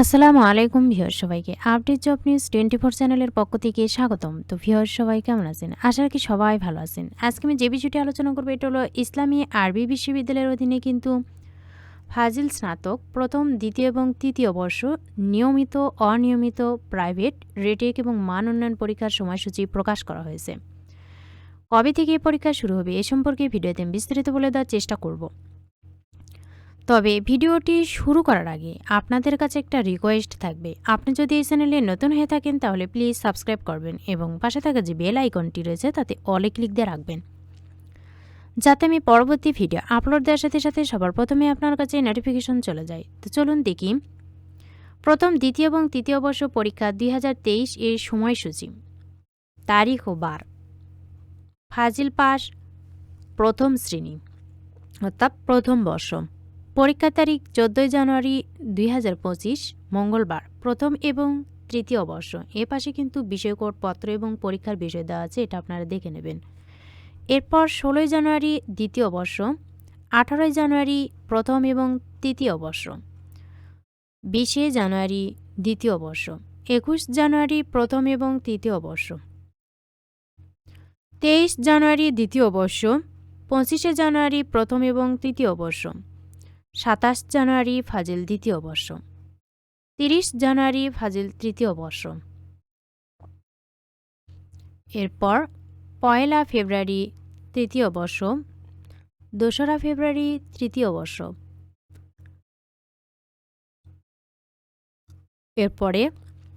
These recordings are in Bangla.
আসসালামু আলাইকুম ভিউয়ার সবাইকে। Update job news twenty four চ্যানেলের পক্ষ থেকে স্বাগতম। তো ভিউয়ার সবাই কেমন আছেন? আশা রাখি সবাই ভালো আছেন। আজকে আমি যে বিষয়টি আলোচনা করব, এটা হলো ইসলামী আরবি বিশ্ববিদ্যালয়ের অধীনে কিন্তু ফাজিল স্নাতক, প্রথম, দ্বিতীয় এবং তৃতীয় বর্ষ, নিয়মিত, অনিয়মিত, প্রাইভেট, রেটেক এবং মান উন্নয়ন পরীক্ষার সময়সূচি প্রকাশ করা হয়েছে। কবে থেকে এই পরীক্ষা শুরু হবে, এ সম্পর্কে ভিডিওতে বিস্তারিত বলে দেওয়ার চেষ্টা করব। তবে ভিডিওটি শুরু করার আগে আপনাদের কাছে একটা রিকোয়েস্ট থাকবে। আপনি যদি এই চ্যানেলে নতুন হয়ে থাকেন তাহলে প্লিজ সাবস্ক্রাইব করবেন এবং পাশে থাকা যে বেল আইকনটি রয়েছে তাতে অলে ক্লিক দিয়ে রাখবেন। যাতে আমি পরবর্তী ভিডিও আপলোড দেওয়ার সাথে সাথে সবার প্রথমে আপনার কাছে নোটিফিকেশন চলে যায়। তো চলুন দেখি। প্রথম, দ্বিতীয় এবং তৃতীয় বর্ষ পরীক্ষা দুই হাজার তেইশ এর সময়সূচি। তারিখ ও বার। ফাজিল পাস, প্রথম শ্রেণি, অর্থাৎ প্রথম বর্ষ। পরীক্ষার তারিখ চোদ্দোই জানুয়ারি দুই হাজার পঁচিশ, মঙ্গলবার। প্রথম এবং তৃতীয় বর্ষ। এ পাশে কিন্তু বিষয়কোড পত্র এবং পরীক্ষার বিষয় দেওয়া আছে, এটা আপনারা দেখে নেবেন। এরপর ষোলোই জানুয়ারি দ্বিতীয় বর্ষ, আঠারোই জানুয়ারি প্রথম এবং তৃতীয় বর্ষ। বিশে জানুয়ারি দ্বিতীয় বর্ষ, একুশ জানুয়ারি প্রথম এবং তৃতীয় বর্ষ। তেইশ জানুয়ারি দ্বিতীয় বর্ষ, পঁচিশে জানুয়ারি প্রথম এবং তৃতীয় বর্ষ। সাতাশ জানুয়ারি ফাজিল দ্বিতীয় বর্ষ। তিরিশ জানুয়ারি ফাজিল তৃতীয় বর্ষ। এরপর পয়লা ফেব্রুয়ারি তৃতীয় বর্ষ, দোসরা ফেব্রুয়ারি তৃতীয় বর্ষ। এরপরে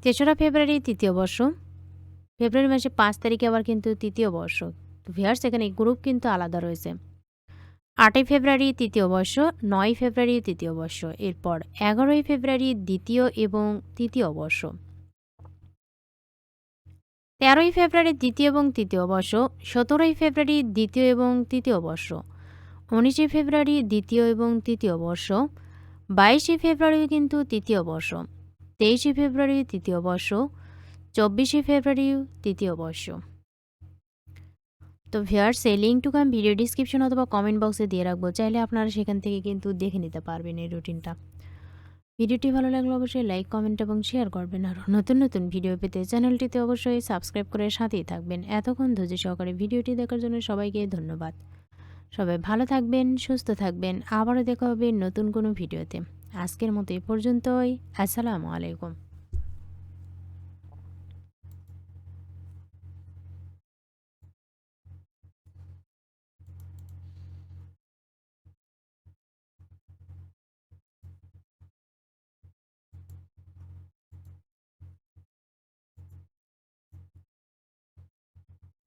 তেসরা ফেব্রুয়ারি তৃতীয় বর্ষ। ফেব্রুয়ারি মাসে পাঁচ তারিখে আবার কিন্তু তৃতীয় বর্ষ। ভিয়ার্স এখানে গ্রুপ কিন্তু আলাদা রয়েছে। আটই ফেব্রুয়ারি তৃতীয় বর্ষ নয় ফেব্রুয়ারি তৃতীয় বর্ষ, এরপর এগারোই ফেব্রুয়ারি দ্বিতীয় এবং তৃতীয় বর্ষ। তেরোই ফেব্রুয়ারি দ্বিতীয় এবং তৃতীয় বর্ষ, সতেরোই ফেব্রুয়ারি দ্বিতীয় এবং তৃতীয় বর্ষ, উনিশে ফেব্রুয়ারি দ্বিতীয় এবং তৃতীয় বর্ষ, বাইশে ফেব্রুয়ারি কিন্তু তৃতীয় বর্ষ, তেইশে ফেব্রুয়ারি তৃতীয় বর্ষ, চব্বিশে ফেব্রুয়ারি তৃতীয় বর্ষ। তো ভিয়ার্স এই লিঙ্কটুকু আমি ভিডিও ডিসক্রিপশন অথবা কমেন্ট বক্সে দিয়ে রাখব। চাইলে আপনারা সেখান থেকে কিন্তু দেখে নিতে পারবেন এই রুটিনটা ভিডিওটি ভালো লাগলে অবশ্যই লাইক কমেন্ট এবং শেয়ার করবেন। আর নতুন নতুন ভিডিও পেতে চ্যানেলটিতে অবশ্যই সাবস্ক্রাইব করে সাথেই থাকবেন। এতক্ষণ ধৈর্য সহকারে ভিডিওটি দেখার জন্য সবাইকে ধন্যবাদ। সবাই ভালো থাকবেন, সুস্থ থাকবেন। আবারও দেখা হবে নতুন কোনো ভিডিওতে আজকের মতো এ পর্যন্তই। আসসালামু আলাইকুম।